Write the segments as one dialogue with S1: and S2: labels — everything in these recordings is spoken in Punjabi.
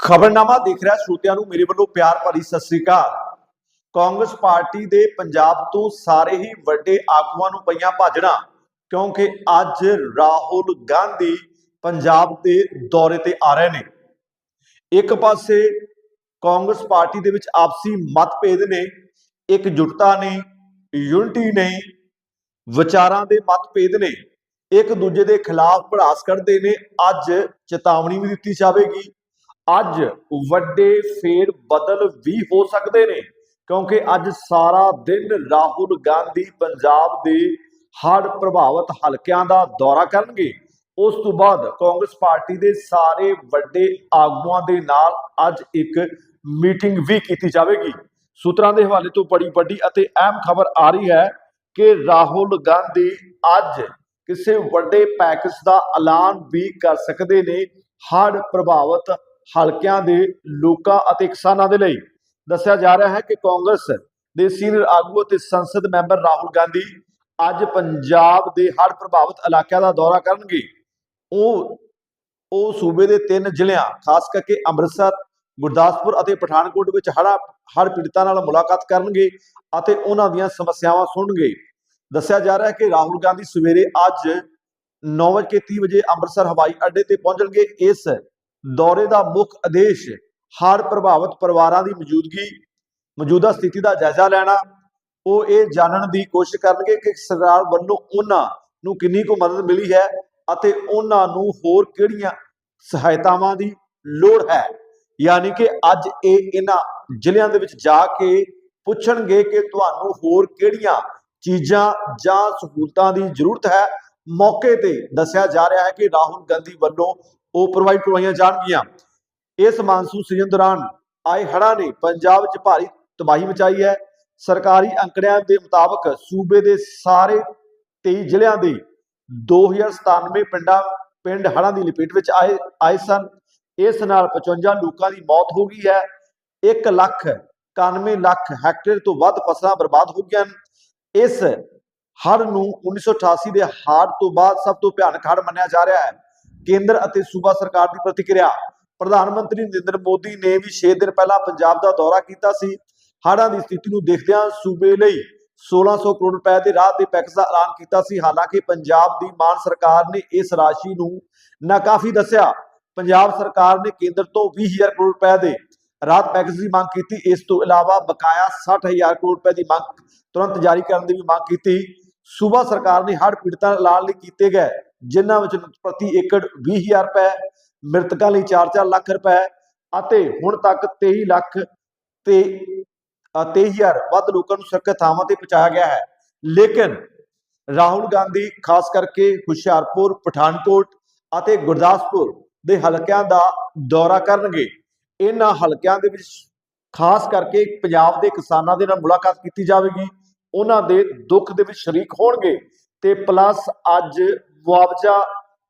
S1: ਖਬਰਨਾਮਾ ਦੇਖ ਰਿਹਾ ਸਰੋਤਿਆਂ ਨੂੰ। ਮੇਰੇ ਵੱਲੋਂ ਪਿਆਰ ਭਰੀ ਸਤਿ ਸ੍ਰੀ ਅਕਾਲ। ਕਾਂਗਰਸ ਪਾਰਟੀ ਦੇ ਪੰਜਾਬ ਤੋਂ ਸਾਰੇ ਹੀ ਵੱਡੇ ਆਗੂਆਂ ਨੂੰ ਪਈਆਂ ਭਾਜਣਾ ਕਿਉਂਕਿ ਅੱਜ ਰਾਹੁਲ ਗਾਂਧੀ ਪੰਜਾਬ ਦੇ ਦੌਰੇ ਤੇ ਆ ਰਹੇ ਨੇ। ਇੱਕ ਪਾਸੇ ਕਾਂਗਰਸ ਪਾਰਟੀ ਦੇ ਵਿੱਚ ਆਪਸੀ ਮਤਭੇਦ ਨੇ, ਇਕਜੁੱਟਤਾ ਨੇ, ਯੂਨਿਟੀ ਨੇ, ਵਿਚਾਰਾਂ ਦੇ ਮਤਭੇਦ ਨੇ, ਇੱਕ ਦੂਜੇ ਦੇ ਖਿਲਾਫ ਭੜਾਸ ਕਰਦੇ ਨੇ। ਅੱਜ ਚੇਤਾਵਨੀ ਵੀ ਦਿੱਤੀ ਜਾਵੇਗੀ ਅੱਜ ਵੱਡੇ ਫੇਰ ਬਦਲ ਵੀ ਹੋ ਸਕਦੇ ਨੇ, ਕਿਉਂਕਿ ਅੱਜ ਸਾਰਾ ਦਿਨ ਰਾਹੁਲ ਗਾਂਧੀ ਪੰਜਾਬ ਦੇ ਹੜ੍ਹ ਪ੍ਰਭਾਵਿਤ ਹਲਕਿਆਂ ਦਾ ਦੌਰਾ ਕਰਨਗੇ। ਉਸ ਤੋਂ ਬਾਅਦ ਕਾਂਗਰਸ ਪਾਰਟੀ ਦੇ ਸਾਰੇ ਵੱਡੇ ਆਗੂਆਂ ਦੇ ਨਾਲ ਅੱਜ ਇੱਕ ਮੀਟਿੰਗ ਵੀ ਕੀਤੀ ਜਾਵੇਗੀ। ਸੂਤਰਾਂ ਦੇ ਹਵਾਲੇ ਤੋਂ ਬੜੀ ਵੱਡੀ ਅਤੇ ਅਹਿਮ ਖਬਰ ਆ ਰਹੀ ਹੈ ਕਿ ਰਾਹੁਲ ਗਾਂਧੀ ਅੱਜ ਕਿਸੇ ਵੱਡੇ ਪੈਕੇਜ ਦਾ ਐਲਾਨ ਵੀ ਕਰ ਸਕਦੇ ਨੇ। ਹੜ੍ਹ ਪ੍ਰਭਾਵਿਤ ਹਲਕਿਆਂ ਦੇ ਲੋਕਾਂ ਅਤੇ ਕਿਸਾਨਾਂ ਦੇ ਲਈ। ਦੱਸਿਆ ਜਾ ਰਿਹਾ ਹੈ ਕਿ ਕਾਂਗਰਸ ਦੇ ਸੀਨੀਅਰ ਆਗੂ ਅਤੇ ਸੰਸਦ ਮੈਂਬਰ ਰਾਹੁਲ ਗਾਂਧੀ ਅੱਜ ਪੰਜਾਬ ਦੇ ਹੜ੍ਹ ਪ੍ਰਭਾਵਿਤ ਇਲਾਕਿਆਂ ਦਾ ਦੌਰਾ ਕਰਨਗੇ। ਉਹ ਉਹ ਸੂਬੇ ਦੇ ਤਿੰਨ ਜ਼ਿਲ੍ਹਿਆਂ, ਖਾਸ ਕਰਕੇ ਅੰਮ੍ਰਿਤਸਰ, ਗੁਰਦਾਸਪੁਰ ਅਤੇ ਪਠਾਨਕੋਟ ਵਿੱਚ ਹੜ੍ਹਾਂ, ਹੜ੍ਹ ਪੀੜਤਾਂ ਨਾਲ ਮੁਲਾਕਾਤ ਕਰਨਗੇ ਅਤੇ ਉਹਨਾਂ ਦੀਆਂ ਸਮੱਸਿਆਵਾਂ ਸੁਣਨਗੇ। ਦੱਸਿਆ ਜਾ ਰਿਹਾ ਹੈ ਕਿ ਰਾਹੁਲ ਗਾਂਧੀ ਸਵੇਰੇ ਅੱਜ 9:30 ਵਜੇ ਅੰਮ੍ਰਿਤਸਰ ਹਵਾਈ ਅੱਡੇ ਤੇ ਪਹੁੰਚਣਗੇ। ਇਸ ਦੌਰੇ ਦਾ ਮੁੱਖ ਉਦੇਸ਼ ਹੜ੍ਹ ਪ੍ਰਭਾਵਿਤ ਪਰਿਵਾਰਾਂ ਦੀ ਮੌਜੂਦਗੀ, ਮੌਜੂਦਾ ਸਥਿਤੀ ਦਾ ਜਾਇਜ਼ਾ ਲੈਣਾ, ਉਹ ਇਹ ਜਾਣਨ ਦੀ ਕੋਸ਼ਿਸ਼ ਕਰਨਗੇ ਕਿ ਸਰਕਾਰ ਵੱਲੋਂ ਉਹਨਾਂ ਨੂੰ ਕਿੰਨੀ ਕੁ ਮਦਦ ਮਿਲੀ ਹੈ ਅਤੇ ਉਹਨਾਂ ਨੂੰ ਹੋਰ ਕਿਹੜੀਆਂ ਸਹਾਇਤਾਵਾਂ ਦੀ ਲੋੜ ਹੈ। ਯਾਨੀ ਕਿ ਅੱਜ ਇਹ ਇਹਨਾਂ ਜ਼ਿਲ੍ਹਿਆਂ ਦੇ ਵਿੱਚ ਜਾ ਕੇ ਪੁੱਛਣਗੇ ਕਿ ਤੁਹਾਨੂੰ ਹੋਰ ਕਿਹੜੀਆਂ ਚੀਜ਼ਾਂ ਜਾਂ ਸਹੂਲਤਾਂ ਦੀ ਜ਼ਰੂਰਤ ਹੈ। ਮੌਕੇ ਤੇ ਦੱਸਿਆ ਜਾ ਰਿਹਾ ਹੈ ਕਿ ਰਾਹੁਲ ਗਾਂਧੀ ਵੱਲੋਂ ਉਹ ਪ੍ਰੋਵਾਈਡ ਕਰਵਾਈਆਂ ਜਾਣਗੀਆਂ। ਇਸ ਮਾਨਸੂਨ ਸੀਜ਼ਨ ਦੌਰਾਨ ਆਏ ਹੜ੍ਹਾਂ ਨੇ ਪੰਜਾਬ ਵਿੱਚ ਭਾਰੀ ਤਬਾਹੀ ਮਚਾਈ ਹੈ। ਸਰਕਾਰੀ ਅੰਕੜਿਆਂ ਦੇ ਮੁਤਾਬਕ ਸੂਬੇ ਦੇ ਸਾਰੇ 23 ਜ਼ਿਲ੍ਹਿਆਂ ਦੇ 2097 ਪਿੰਡਾਂ, ਪਿੰਡ ਹੜ੍ਹਾਂ ਦੀ ਲਪੇਟ ਵਿੱਚ ਆਏ ਆਏ ਸਨ। ਇਸ ਨਾਲ 55 ਲੋਕਾਂ ਦੀ ਮੌਤ ਹੋ ਗਈ ਹੈ। 1 ਲੱਖ 91 ਲੱਖ ਹੈਕਟੇਅਰ ਤੋਂ ਵੱਧ ਫਸਲਾਂ ਬਰਬਾਦ ਹੋ ਗਈਆਂ ਹਨ। ਇਸ ਹੜ੍ਹ ਨੂੰ 1988 ਦੇ ਹੜ੍ਹ ਤੋਂ ਬਾਅਦ ਸਭ ਤੋਂ ਭਿਆਨਕ ਹੜ੍ਹ ਮੰਨਿਆ ਜਾ ਰਿਹਾ ਹੈ। ਕੇਂਦਰ ਅਤੇ ਸੂਬਾ ਸਰਕਾਰ ਦੀ ਪ੍ਰਤੀਕਿਰਿਆ। ਪ੍ਰਧਾਨ ਮੰਤਰੀ ਨਰਿੰਦਰ ਮੋਦੀ ਨੇ ਵੀ 6 ਦਿਨ ਪਹਿਲਾਂ ਪੰਜਾਬ ਦਾ ਦੌਰਾ ਕੀਤਾ ਸੀ। ਹੜ੍ਹਾਂ ਦੀ ਸਥਿਤੀ ਨੂੰ ਦੇਖਦਿਆਂ ਸੂਬੇ ਲਈ 1600 ਕਰੋੜ ਰੁਪਏ ਦੇ ਰਾਹਤ ਦੇ ਪੈਕੇਜ ਦਾ ਐਲਾਨ ਕੀਤਾ ਸੀ। ਹਾਲਾਂਕਿ ਪੰਜਾਬ ਦੀ ਮਾਨ ਸਰਕਾਰ ਨੇ ਇਸ ਰਾਸ਼ੀ ਨੂੰ ਨਾਕਾਫੀ ਦੱਸਿਆ। ਪੰਜਾਬ ਸਰਕਾਰ ਨੇ ਕੇਂਦਰ ਤੋਂ 20000 ਕਰੋੜ ਰੁਪਏ ਦੇ ਰਾਹਤ ਪੈਕੇਜ ਦੀ ਮੰਗ ਕੀਤੀ। ਇਸ ਤੋਂ ਇਲਾਵਾ ਬਕਾਇਆ 60000 ਕਰੋੜ ਰੁਪਏ ਦੀ ਮੰਗ ਤੁਰੰਤ ਜਾਰੀ ਕਰਨ ਦੀ ਵੀ ਮੰਗ ਕੀਤੀ। ਸੂਬਾ ਸਰਕਾਰ ਨੇ ਹੜ੍ਹ ਪੀੜਤਾਂ ਐਲਾਨ ਲਈ ਕੀਤੇ ਗਏ। ਜਿਨ੍ਹਾਂ ਵਿੱਚ ਪ੍ਰਤੀ ਏਕੜ 20000 ਰੁਪਏ, ਮ੍ਰਿਤਕਾਂ ਲਈ 4-4 ਲੱਖ ਰੁਪਏ ਅਤੇ ਹੁਣ ਤੱਕ 23 ਲੱਖ ਤੇ 23000 ਵੱਧ ਲੋਕਾਂ ਨੂੰ ਸੁਰੱਖਿਅਤ ਥਾਵਾਂ ਤੇ ਪਹੁੰਚਾਇਆ ਗਿਆ ਹੈ। ਲੇਕਿਨ ਰਾਹੁਲ ਗਾਂਧੀ, ਖਾਸ ਕਰਕੇ ਹੁਸ਼ਿਆਰਪੁਰ, ਪਠਾਨਕੋਟ ਅਤੇ ਗੁਰਦਾਸਪੁਰ ਦੇ ਹਲਕਿਆਂ ਦਾ ਦੌਰਾ ਕਰਨਗੇ। ਇਹਨਾਂ ਹਲਕਿਆਂ ਦੇ ਵਿੱਚ ਖਾਸ ਕਰਕੇ ਪੰਜਾਬ ਦੇ ਕਿਸਾਨਾਂ ਦੇ ਨਾਲ ਮੁਲਾਕਾਤ ਕੀਤੀ ਜਾਵੇਗੀ। ਉਹਨਾਂ ਦੇ ਦੁੱਖ ਦੇ ਵਿੱਚ ਸ਼ਰੀਕ ਹੋਣਗੇ ਤੇ ਪਲੱਸ ਅੱਜ ਮੁਆਵਜ਼ਾ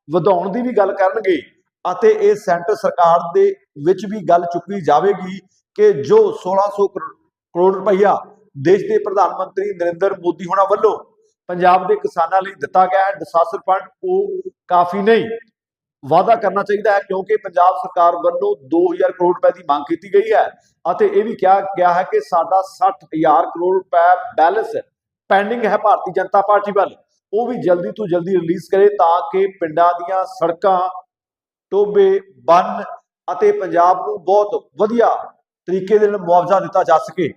S1: ਵਧਾਉਣ ਦੀ ਵੀ ਗੱਲ ਕਰਨਗੇ ਅਤੇ ਇਹ ਸੈਂਟਰ ਸਰਕਾਰ ਦੇ ਵਿੱਚ ਵੀ ਗੱਲ ਚੁੱਕੀ ਜਾਵੇਗੀ ਕਿ ਜੋ 1600 ਕਰੋ- ਕਰੋੜ ਰੁਪਈਆ ਦੇਸ਼ ਦੇ ਪ੍ਰਧਾਨ ਮੰਤਰੀ ਨਰਿੰਦਰ ਮੋਦੀ ਹੋਣਾ ਵੱਲੋਂ ਪੰਜਾਬ ਦੇ ਕਿਸਾਨਾਂ ਲਈ ਦਿੱਤਾ ਗਿਆ ਹੈ ਡਿਸਾਸਟਰ ਫੰਡ ਉਹ ਕਾਫੀ ਨਹੀਂ, ਵਾਅਦਾ ਕਰਨਾ ਚਾਹੀਦਾ ਹੈ ਕਿਉਂਕਿ ਪੰਜਾਬ ਸਰਕਾਰ ਵੱਲੋਂ 2000 ਕਰੋੜ ਰੁਪਏ ਦੀ ਮੰਗ ਕੀਤੀ ਗਈ ਹੈ ਅਤੇ ਇਹ ਵੀ ਕਿਹਾ ਗਿਆ ਹੈ ਕਿ ਸਾਡਾ 60000 ਕਰੋੜ ਰੁਪਏ ਬੈਲੈਂਸ ਪੈਂਡਿੰਗ ਹੈ ਭਾਰਤੀ ਜਨਤਾ ਪਾਰਟੀ ਵੱਲ। ਉਹ ਵੀ ਜਲਦੀ ਤੋਂ ਜਲਦੀ ਰਿਲੀਜ਼ ਕਰੇ ਤਾਂ ਕਿ ਪਿੰਡਾਂ ਦੀਆਂ ਸੜਕਾਂ ਟੋਬੇ ਬੰਨ ਅਤੇ ਪੰਜਾਬ ਨੂੰ ਬਹੁਤ ਵਧੀਆ ਤਰੀਕੇ ਦੇ ਨਾਲ ਮੁਆਵਜ਼ਾ ਦਿੱਤਾ ਜਾ ਸਕੇ।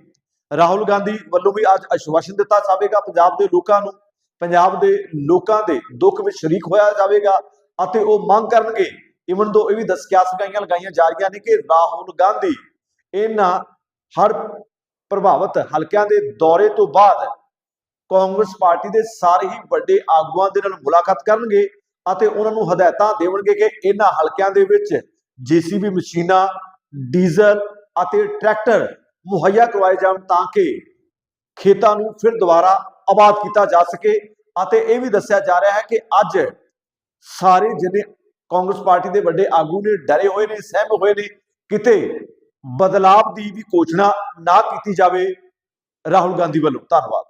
S1: ਰਾਹੁਲ ਗਾਂਧੀ ਵੱਲੋਂ ਵੀ ਅੱਜ ਆਸ਼ਵਾਸਨ ਦਿੱਤਾ ਜਾਵੇਗਾ ਪੰਜਾਬ ਦੇ ਲੋਕਾਂ ਨੂੰ। ਪੰਜਾਬ ਦੇ ਲੋਕਾਂ ਦੇ ਦੁੱਖ ਵਿੱਚ ਸ਼ਰੀਕ ਹੋਇਆ ਜਾਵੇਗਾ ਅਤੇ ਉਹ ਮੰਗ ਕਰਨਗੇ। ਇਵਨ ਦੋ ਇਹ ਵੀ ਦੱਸ ਕਿਆਸ ਲਗਾਈਆਂ ਜਾ ਰਹੀਆਂ ਨੇ ਕਿ ਰਾਹੁਲ ਗਾਂਧੀ ਇਹਨਾਂ ਹਰ ਪ੍ਰਭਾਵਿਤ ਹਲਕਿਆਂ ਦੇ ਦੌਰੇ ਤੋਂ ਬਾਅਦ ਕਾਂਗਰਸ ਪਾਰਟੀ ਦੇ ਸਾਰੇ ਹੀ ਵੱਡੇ ਆਗੂਆਂ ਦੇ ਨਾਲ ਮੁਲਾਕਾਤ ਕਰਨਗੇ ਅਤੇ ਉਹਨਾਂ ਨੂੰ ਹਦਾਇਤਾਂ ਦੇਵਣਗੇ ਕਿ ਇਹਨਾਂ ਹਲਕਿਆਂ ਦੇ ਵਿੱਚ ਜੀਸੀਬੀ ਮਸ਼ੀਨਾਂ, ਡੀਜ਼ਲ ਅਤੇ ਟਰੈਕਟਰ ਮੁਹੱਈਆ ਕਰਵਾਏ ਜਾਣ ਤਾਂ ਕਿ ਖੇਤਾਂ ਨੂੰ ਫਿਰ ਦੁਬਾਰਾ ਆਬਾਦ ਕੀਤਾ ਜਾ ਸਕੇ ਅਤੇ ਇਹ ਵੀ ਦੱਸਿਆ ਜਾ ਰਿਹਾ ਹੈ ਕਿ ਅੱਜ ਸਾਰੇ ਜਿਨੇ ਕਾਂਗਰਸ ਪਾਰਟੀ ਦੇ ਵੱਡੇ ਆਗੂ ਨੇ ਡਰੇ ਹੋਏ ਨੇ, ਸਹਿਮ ਹੋਏ ਨੇ, ਕਿਤੇ ਬਦਲਾਵ ਦੀ ਵੀ ਘੋਸ਼ਣਾ ਨਾ ਕੀਤੀ ਜਾਵੇ, ਰਾਹੁਲ ਗਾਂਧੀ ਵੱਲੋਂ। ਧੰਨਵਾਦ।